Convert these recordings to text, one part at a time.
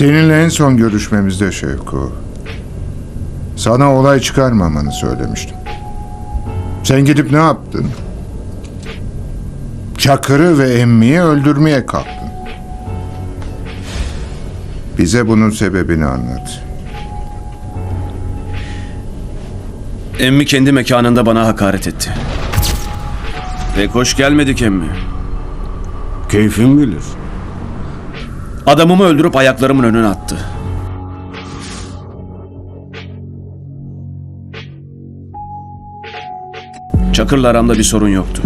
Seninle en son görüşmemizde Şevko. Sana olay çıkarmamanı söylemiştim. Sen gidip ne yaptın? Çakır'ı ve Emmi'yi öldürmeye kalktın. Bize bunun sebebini anlat. Emmi kendi mekanında bana hakaret etti. Pek hoş gelmedik emmi. Keyfin bilir. Adamımı öldürüp ayaklarımın önüne attı. Çakır'la aramda bir sorun yoktu.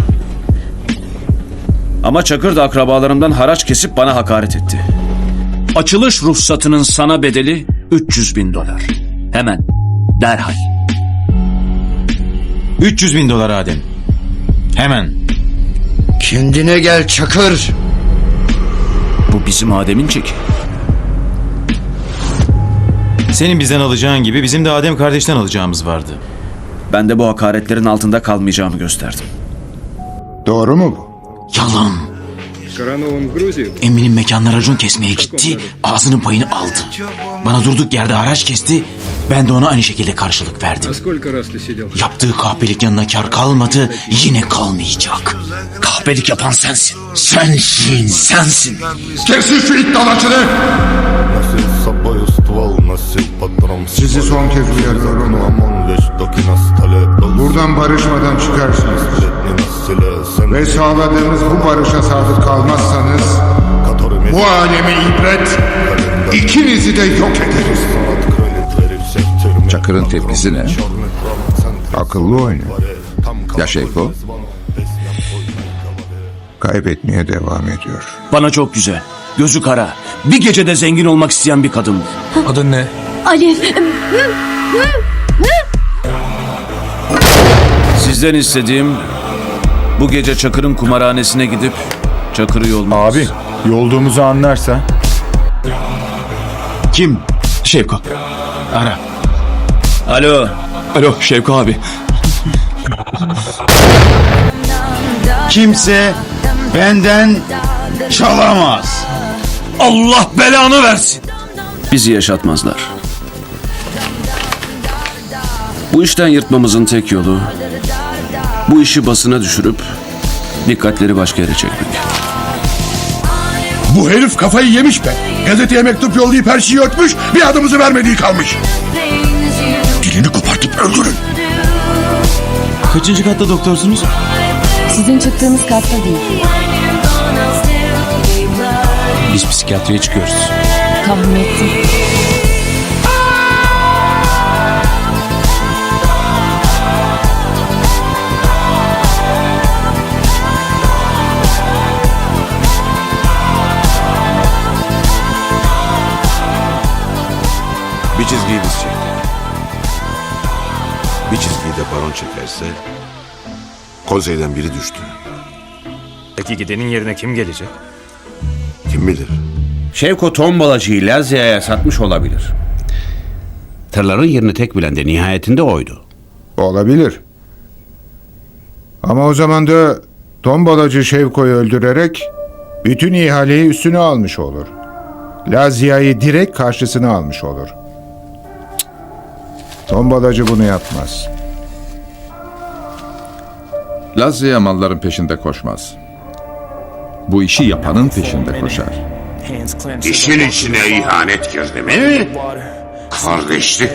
Ama Çakır da akrabalarımdan haraç kesip bana hakaret etti. Açılış ruhsatının sana bedeli 300 bin dolar. Hemen, derhal. 300 bin dolar Adem. Hemen. Kendine gel Çakır. Bu bizim Adem'in çeki. Senin bizden alacağın gibi bizim de Adem kardeşten alacağımız vardı. Ben de bu hakaretlerin altında kalmayacağımı gösterdim. Doğru mu bu? Yalan. Emin'in mekanına racon kesmeye gitti, ağzının payını aldı. Bana durduk yerde haraç kesti, ben de ona aynı şekilde karşılık verdim. Yaptığı kahpelik yanına kar kalmadı, yine kalmayacak. Kahpelik yapan sensin. Sensin, sensin. Kesin şu iddialarını! Sizi son kez uyarıyorum. Buradan barışmadan çıkarsınız. Ve sağladığımız bu barışa sadık kalmazsanız bu alemi ibret ikinizi de yok ederiz. Çakır'ın tepkisi ne? Akıllı oyunu. Ya Şeyko? Kaybetmeye devam ediyor. Bana çok güzel. Gözü kara. Bir gecede zengin olmak isteyen bir kadın. Adın ne? Alev. Sizden istediğim bu gece Çakır'ın kumarhanesine gidip Çakır'ı yolmanız. Abi yolduğumuzu anlarsa. Kim? Şevko. Ara. Alo, Alo Şevko abi. Kimse benden çalamaz. Allah belanı versin. Bizi yaşatmazlar. Bu işten yırtmamızın tek yolu bu işi basına düşürüp dikkatleri başka yere çekmek. Bu herif kafayı yemiş be. Gazeteye mektup yollayıp her şeyi örtmüş, bir adımızı vermediği kalmış. Dilini kopartıp öldürün. Kaçıncı katta doktorsunuz? Sizin çıktığınız katta değil. Biz psikiyatriye çıkıyoruz. Tahmin ettim. Bir çizgiyi biz çektik. Bir çizgiyi de baron çekerse konseyden biri düştü. peki gidenin yerine kim gelecek? Kim bilir? Şevko tombalacıyı Lazia'ya satmış olabilir. Tırların yerini tek bilen de nihayetinde oydu. Olabilir. Ama o zaman da tombalacı Şevko'yu öldürerek bütün ihaleyi üstüne almış olur. Lazia'yı direkt karşısına almış olur. Tombalacı bunu yapmaz. Lazia malların peşinde koşmaz. Bu işi yapanın peşinde koşar. İşin içine ihanet girdi mi? Kardeşlik,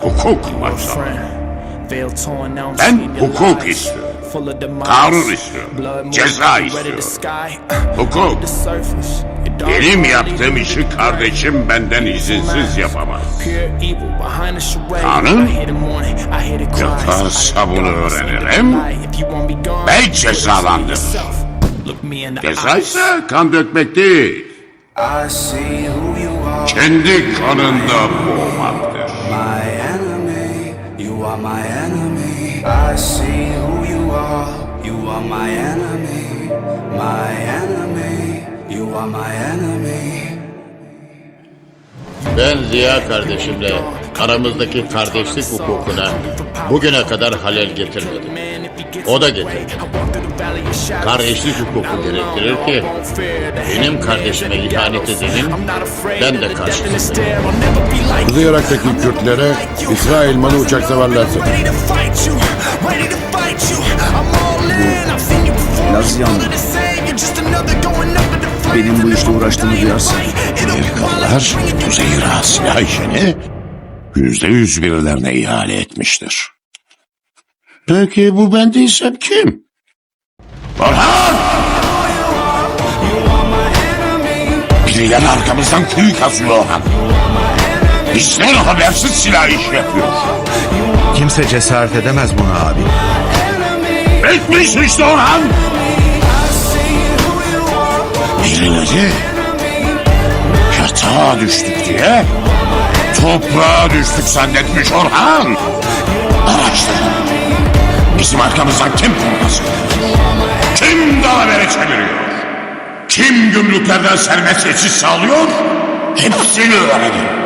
hukuk maçı. Ben hukuk istiyorum. Kanun istiyorum. Ceza istiyorum. Hukuk. Benim yaptığım işi kardeşim benden izinsiz yapamaz. Kanun yaparsa bunu öğrenirim. Ben cezalandırırım. Ceza kan dökmek değil. Kendi kanında boğmaktır. Ben Ziya kardeşimle aramızdaki kardeşlik hukukuna bugüne kadar halel getirmedim. O da getir. Kardeşlik hukuku gerektirir ki benim kardeşime ihanet edenin ben de karşısındayım. Kuzey Irak'taki Kürtlere İsrail malı uçak severler seni. Lazyanlı. Benim bu işle uğraştığımı duyarsa Amerikalılar Kuzey Irak'a silah işini yüzde yüz birilerine ihale etmiştir. Peki bu ben değilsem kim? Orhan! Birileri arkamızdan kuyu kazıyor Orhan. Bizden habersiz silah iş yapıyor. Kimse cesaret edemez buna abi. Etmiş işte Orhan! Birileri yatağa düştük diye toprağa düştük zannetmiş Orhan. Araştırın. Bizim arkamızdan kim korkmasın? Kim dalavere çeviriyor? Kim gümrüklerden serbest geçiş sağlıyor? Hepsini öğrenin.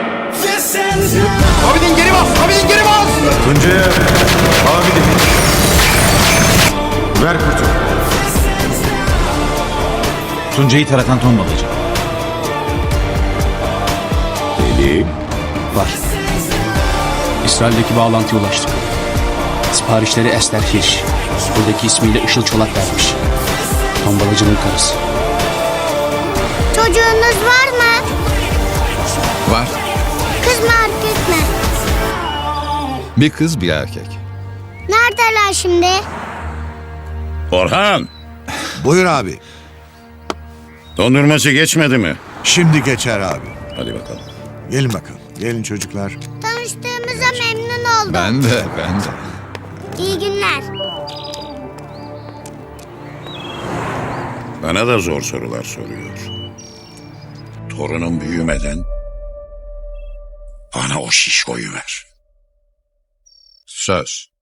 Abidin geri bas! Abidin geri bas! Tuncay'a abi demiş. Ver kurtu. Tuncay'ı taratan tombalacı. Deli. var. İsrail'deki bağlantıya ulaştık. Siparişleri Esther Hirsch. Buradaki ismiyle Işıl Çolak vermiş. Tombalacının karısı. Çocuğunuz var mı? Var. Kız mı erkek mi? Bir kız bir erkek. Neredeler şimdi? Orhan, Buyur abi. Dondurması geçmedi mi? Şimdi geçer abi. Hadi bakalım. Gelin bakalım. Gelin çocuklar. Tanıştığımıza memnun oldum. Ben de ben de. İyi günler. Bana da zor sorular soruyor. Torunum büyümeden bana o şişkoyu ver. Söz.